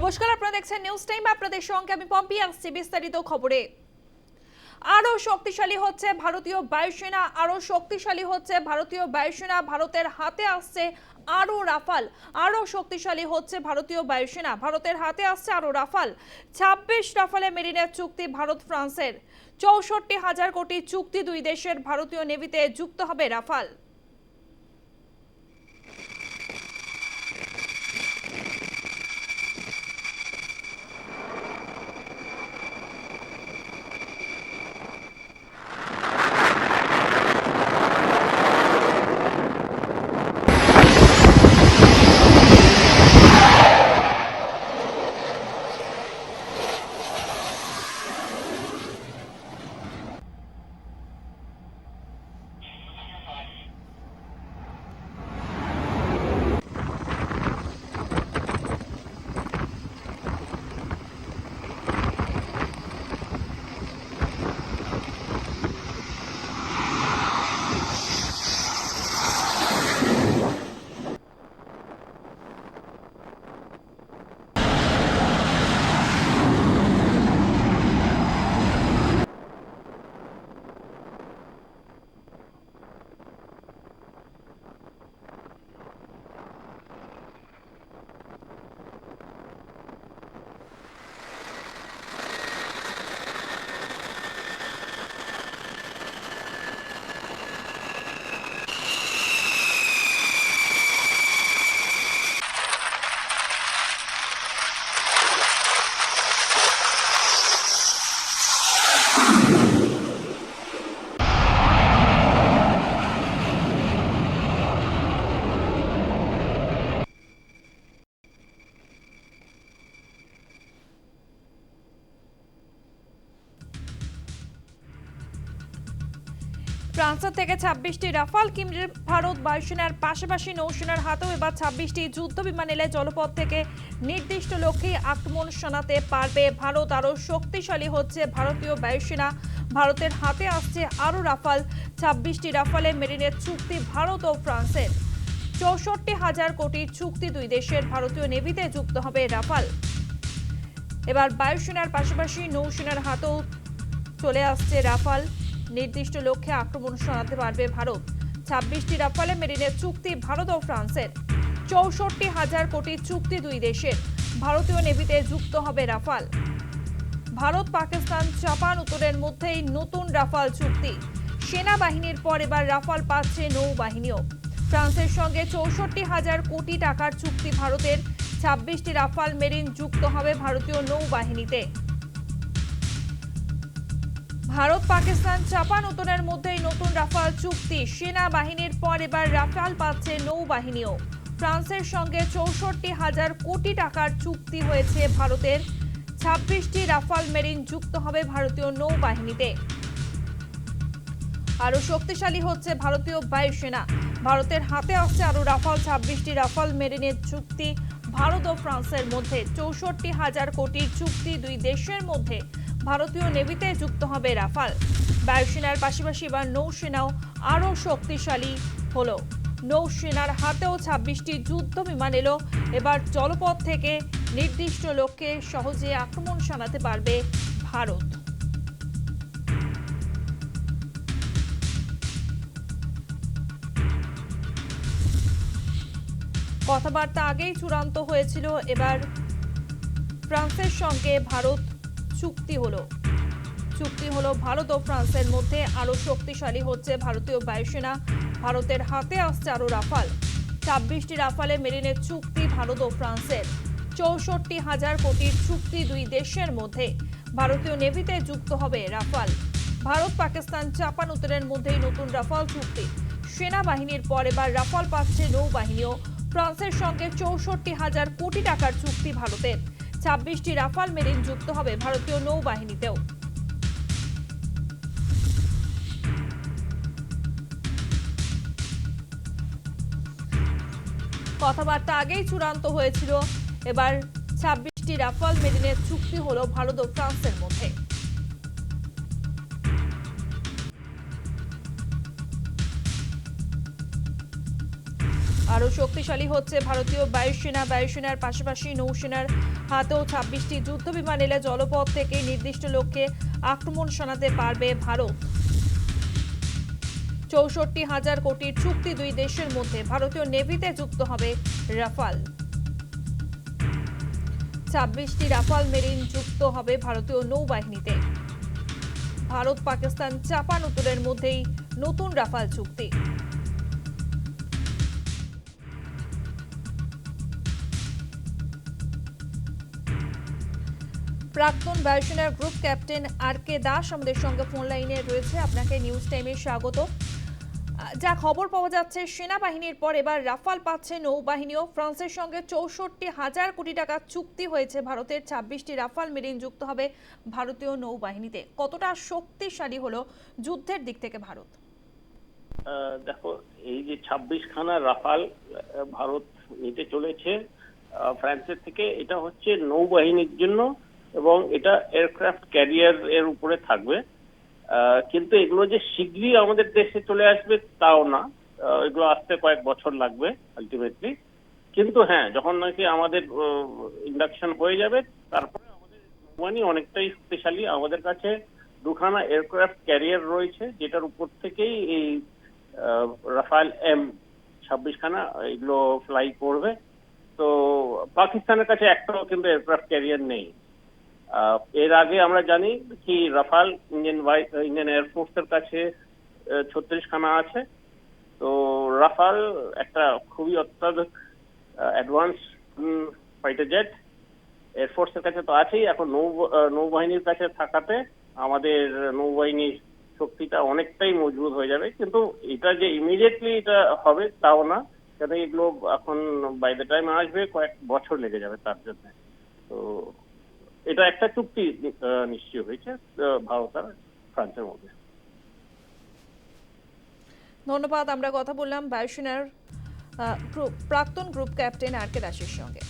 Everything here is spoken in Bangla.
নমস্কার, আপনারা দেখছেন নিউজ টাইম আপনাদের সঙ্গে আমি পম্পি, আসছি বিস্তারিত খবরে। আরও শক্তিশালী হচ্ছে ভারতীয় বায়ুসেনা, আরও শক্তিশালী হচ্ছে ভারতীয় বায়ুসেনা, ভারতের হাতে আসছে আরও রাফাল। আরও শক্তিশালী হচ্ছে ভারতীয় বায়ুসেনা, ভারতের হাতে আসছে আরও রাফাল। ছাব্বিশ রাফালে মেরিনের চুক্তি ভারত ফ্রান্সের। চৌষট্টি হাজার কোটি চুক্তি দুই দেশের ভারতীয় নেভিতে যুক্ত হবে রাফাল। ফ্রান্সের থেকে ছাব্বিশটি রাফাল কিমরির ভারত বায়ুসেনার পাশাপাশি নৌসেনার হাতেও এবার ছাব্বিশটি যুদ্ধ বিমান এলে জলপথ থেকে নির্দিষ্ট লক্ষ্যে আক্রমণ শোনাতে পারবে ভারত। আরও শক্তিশালী হচ্ছে ভারতীয় বায়ুসেনা ভারতের হাতে আসছে আরও রাফাল। ছাব্বিশটি রাফালে মেরিনের চুক্তি ভারত ও ফ্রান্সের। চৌষট্টি হাজার কোটির চুক্তি দুই দেশের ভারতীয় নেভিতে যুক্ত হবে রাফাল। এবার বায়ুসেনার পাশাপাশি নৌসেনার হাতেও চলে আসছে রাফাল। নির্দিষ্ট লক্ষ্যে আক্রমণ শোনাতে পারবে ভারত। ছাব্বিশটি রাফালে মেরিনের চুক্তি ভারত ও ফ্রান্সের। চৌষট্টি হাজার কোটি চুক্তি দুই দেশের। ভারতীয় নেভিতে যুক্ত হবে রাফাল। ভারত, পাকিস্তান, জাপান উত্তরের মধ্যেই নতুন রাফাল চুক্তি। সেনাবাহিনীর পর এবার রাফাল পাচ্ছে নৌবাহিনীও। ফ্রান্সের সঙ্গে চৌষট্টি হাজার কোটি টাকার চুক্তি ভারতের। ছাব্বিশটি রাফাল মেরিন যুক্ত হবে ভারতীয় নৌবাহিনীতে। ভারত, পাকিস্তান চাপান উত্তরের মধ্যেই নতুন রাফাল চুক্তি। সেনাবাহিনীর পর এবার রাফাল পাচ্ছে নৌবাহিনীও। ফ্রান্সের সঙ্গে চৌষট্টি হাজার কোটি টাকার চুক্তি হয়েছে ভারতের। ছাব্বিশটি রাফাল মেরিন যুক্ত হবে ভারতীয় নৌবাহিনীতে। আরও শক্তিশালী হচ্ছে ভারতীয় বায়ুসেনা। ভারতের হাতে আসছে আরও রাফাল, ছাব্বিশটি রাফাল মেরিনের চুক্তি ভারত ও ফ্রান্সের মধ্যে। চৌষট্টি হাজার কোটির চুক্তি দুই দেশের মধ্যে। ভারতীয় নেভিতে যুক্ত হবে রাফাল। বায়ুসেনার পাশাপাশি এবার নৌসেনাও আরও শক্তিশালী হলো। নৌসেনার হাতেও ছাব্বিশটি যুদ্ধ বিমান এলো। এবার জলপথ থেকে নির্দিষ্ট লক্ষ্যে সহজে আক্রমণ শানাতে পারবে ভারত। কথাবার্তা আগেই চূড়ান্ত হয়েছিল। এবার ফ্রান্সের সঙ্গে ভারত চুক্তি হলো। চুক্তি হলো ভারত ও ফ্রান্সের মধ্যে আরও শক্তিশালী হচ্ছে ভারতীয় বায়ুসেনা। ভারতের হাতে আসছে আরও রাফাল। ছাব্বিশটি রাফালে মেরিনের চুক্তি ভারত ও ফ্রান্সের। চৌষট্টি হাজার কোটির চুক্তি দুই দেশের মধ্যে। ভারতীয় নেভিতে যুক্ত হবে রাফাল। ভারত, পাকিস্তান চাপান উত্তরের মধ্যেই নতুন রাফাল চুক্তি। সেনাবাহিনীর পর এবার রাফাল পাচ্ছে নৌবাহিনীও। ফ্রান্সের সঙ্গে চৌষট্টি হাজার কোটি টাকার চুক্তি ভারতের। ছাব্বিশটি রাফাল মেরিন যুক্ত হবে ভারতীয় নৌবাহিনীতেও। কথাবার্তা আগেই চূড়ান্ত হয়েছিল। এবার ছাব্বিশটি রাফাল মেরিনের চুক্তি হলো ভারত ও ফ্রান্সের মধ্যে। আরও শক্তিশালী হচ্ছে ভারতীয় বায়ুসেনা। বায়ুসেনার পাশাপাশি নৌসেনার হাতেও ছাব্বিশটি যুদ্ধ বিমান এলে জলপথ থেকে নির্দিষ্ট লক্ষ্যে আক্রমণ শোনাতে পারবে ভারত। চৌষট্টি হাজার কোটির চুক্তি দুই দেশের মধ্যে ভারতীয় নেভিতে যুক্ত হবে রাফাল। ছাব্বিশটি রাফাল মেরিন যুক্ত হবে ভারতীয় নৌবাহিনীতে। ভারত পাকিস্তান চাপান উত্তরের মধ্যেই নতুন রাফাল চুক্তি। প্রাক্তন বায়ুসেনার group captain R K Das আমাদের সঙ্গে ফোন লাইনে রয়েছে। আপনাকে নিউজ টাইমে স্বাগত। যা খবর পাওয়া যাচ্ছে, সেনাবাহিনীর পর এবার রাফাল পাচ্ছে নৌবাহিনীও। ফ্রান্সের সঙ্গে চৌষট্টি হাজার কোটি টাকা চুক্তি হয়েছে ভারতের। ছাব্বিশটি রাফাল মেরিন যুক্ত হবে ভারতীয় নৌবাহিনীতে। কতটা শক্তিশালী হলো যুদ্ধের দিক থেকে ভারত? দেখো, এই যে ছাব্বিশ খানা রাফাল ভারত নিতে চলেছে ফ্রান্সের থেকে, এটা হচ্ছে নৌবাহিনীর জন্য এবং এটা এয়ারক্রাফট ক্যারিয়ার এর উপরে থাকবে। কিন্তু এগুলো যে শীঘ্রই আমাদের দেশে চলে আসবে তাও না। এগুলো আসতে কয়েক বছর লাগবে আলটিমেটলি কিন্তু হ্যাঁ যখন নাকি আমাদের ইন্ডাকশন হয়ে যাবে, তারপরে আমাদের অনেকটাই শক্তিশালী আমাদের কাছে দুখানা এয়ারক্রাফট ক্যারিয়ার রয়েছে, যেটার উপর থেকেই এই রাফাল এম ছাব্বিশ খানা এগুলো ফ্লাই করবে। তো, পাকিস্তানের কাছে একটাও কিন্তু এয়ারক্রাফট ক্যারিয়ার নেই। এর আগে আমরা জানি কি রাফাল ইন্ডিয়ান ইন্ডিয়ান এয়ারফোর্সের কাছে ছত্রিশ খানা আছে। তো রাফাল একটা খুবই অত্যাধুনিক অ্যাডভান্স ফাইটার জেট এয়ারফোর্সের কাছে তো আছেই। এখন নৌ নৌবাহিনীর কাছে থাকাতে আমাদের নৌবাহিনীর শক্তিটা অনেকটাই মজবুত হয়ে যাবে। কিন্তু এটা যে ইমিডিয়েটলি এটা হবে তাও না। কেন এগুলো এখন বাই দ্য টাইম আসবে, কয়েক বছর লেগে যাবে তার জন্য। তো এটা একটা চুক্তি নিশ্চয় হয়েছে ভারত আর ফ্রান্সের মধ্যে। ধন্যবাদ, আমরা কথা বললাম বায়ুসেনার প্রাক্তন গ্রুপ ক্যাপ্টেন আর কে দাসের সঙ্গে।